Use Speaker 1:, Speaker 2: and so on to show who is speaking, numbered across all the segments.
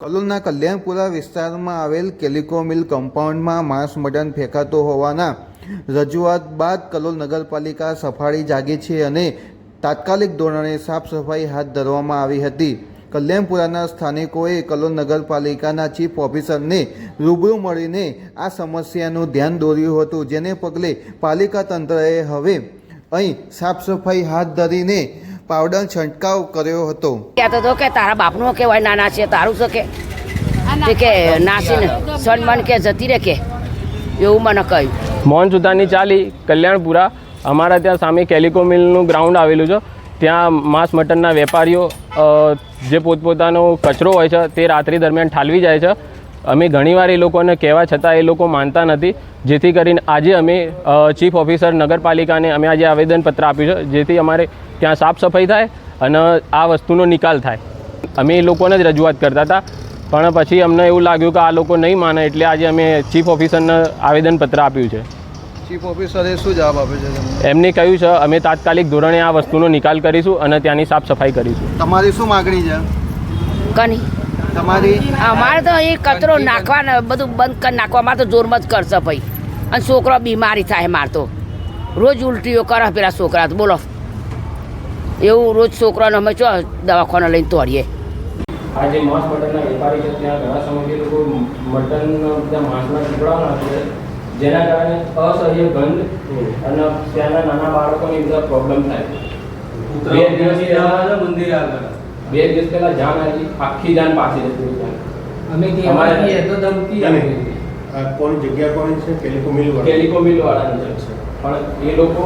Speaker 1: કલોલના કલ્યાણપુરા વિસ્તારમાં આવેલ કેલિકો મિલ કમ્પાઉન્ડમાં માંસ મટન ફેંકાતો હોવાના રજૂઆત બાદ કલોલ નગરપાલિકા સફાળી જાગી છે અને તાત્કાલિક ધોરણે સાફ સફાઈ હાથ ધરવામાં આવી હતી. કલ્યાણપુરાના સ્થાનિકોએ કલોલ નગરપાલિકાના ચીફ ઓફિસરને રૂબરૂ મળીને આ સમસ્યાનું ધ્યાન દોર્યું હતું, જેને પગલે પાલિકા તંત્રએ હવે અહીં સાફ સફાઈ હાથ ધરીને પાવડર છંટકાવ કર્યો હતો.
Speaker 2: કહેતો હતો કે તારા બાપનો કહેવાય નાના છે તારું છે કે? કે નાસીને સન્માન કે જતી રહે કે? એવું મને કહ્યું.
Speaker 3: મોહન સુતારની ચાલી કલ્યાણપુરા. અમારા ત્યાં સામે કેલિકો મિલનું ગ્રાઉન્ડ આવેલું છે. ત્યાં માંસ મટનના વેપારીઓ જે પોતપોતાનો કચરો હોય છે તે રાત્રિ દરમિયાન ઠાલવી જાય છે. અમે ઘણીવાર એ લોકોને કહેવા છતાં એ લોકો માનતા નથી જેથી કરીને આજે અમે ચીફ ઓફિસર નગરપાલિકાને અમે આજે આવેદનપત્ર આપ્યું છે જેથી અમારે ત્યાં સાફ સફાઈ થાય અને આ વસ્તુનો નિકાલ થાય. અમે એ લોકોને જ રજૂઆત કરતા હતા પણ પછી અમને એવું લાગ્યું કે આ લોકો નહીં માને એટલે આજે અમે ચીફ ઓફિસરને આવેદનપત્ર આપ્યું છે.
Speaker 1: ચીફ ઓફિસરે શું જવાબ આપે છે
Speaker 3: એમને કહ્યું છે અમે તાત્કાલિક ધોરણે આ વસ્તુનો નિકાલ કરીશું અને ત્યાંની સાફ સફાઈ કરીશું.
Speaker 1: તમારી શું માગણી છે?
Speaker 2: કની.
Speaker 1: તમારી
Speaker 2: અમારે તો એ કચરો નાખવા ને બધું બંધ કરી નાખવા. મારે તો જોરમાં જ કરશે ભાઈ. અને છોકરો બીમારી થાય મારે તો. રોજ ઉલટીઓ કરે પેલા છોકરા તો. બોલો. એવું રોજ છોકરાને અમે ચો દવાખાને લઈને તોડીએ
Speaker 3: આજે જે માંસ મટનના વેપારી છે ત્યાં ઘણા સમયથી લોકો મટન બધા માંસના ટુકડાઓ નાખે છે. જેના કારણે અસહ્ય ગંધ અને ત્યાંના નાના બાળકોને બધા પ્રોબ્લેમ થાય. બે દિવસ
Speaker 4: મંદિર આગળ.
Speaker 3: બે દિવસ પહેલા જાન આવી આખી જાન પાછી જતી રહી જાન.
Speaker 4: અમે
Speaker 3: અમારે-
Speaker 4: કહેવા જઈએ તો ધમકી
Speaker 5: અને
Speaker 4: આપી.
Speaker 5: આ કોની જગ્યા કોની છે કેલિકો મિલ વાળા?
Speaker 3: કેલિકો મિલ વાળાની છે પણ એ લોકો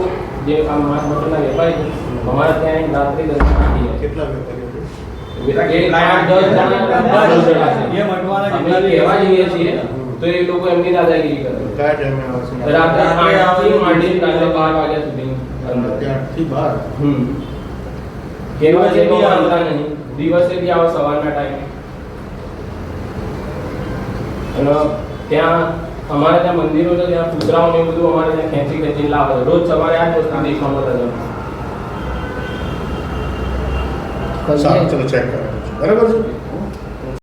Speaker 3: જે આ માંસ મટનના વેપારી છે અમારા ત્યાં એક રાત્રિ દરમિયાન આવી જાય
Speaker 5: કેટલા વેપારીઓ છે?
Speaker 3: એ આઠ દસ જણા દસ જણા છે.
Speaker 4: એ મટવાના
Speaker 3: અમે
Speaker 4: જેટલા
Speaker 3: કહેવા જઈએ છીએ તો એ લોકો એમની દાદાગીરી કરે
Speaker 5: કયા ટાઈમે આવે છે?
Speaker 3: રાત્રે આઠથી માંડીને રાત્રે બાર વાગ્યા સુધી અંદર.
Speaker 5: રાત્રે આઠથી બાર.
Speaker 3: હમ કેવા છે આવતા નહીં. દિવસે બી આવો સવારના ટાઈમે અને ત્યાં અમારે ત્યાં મંદિરો છે ત્યાં કૂતરાઓ ને બધું અમારે ત્યાં ખેંચી ખેંચીને લાવે છે. રોજ સવારે આ જ વસ્તુ દેખવા મળે છે.
Speaker 5: સારું ચલો ચેક કરાવું બરાબર છે?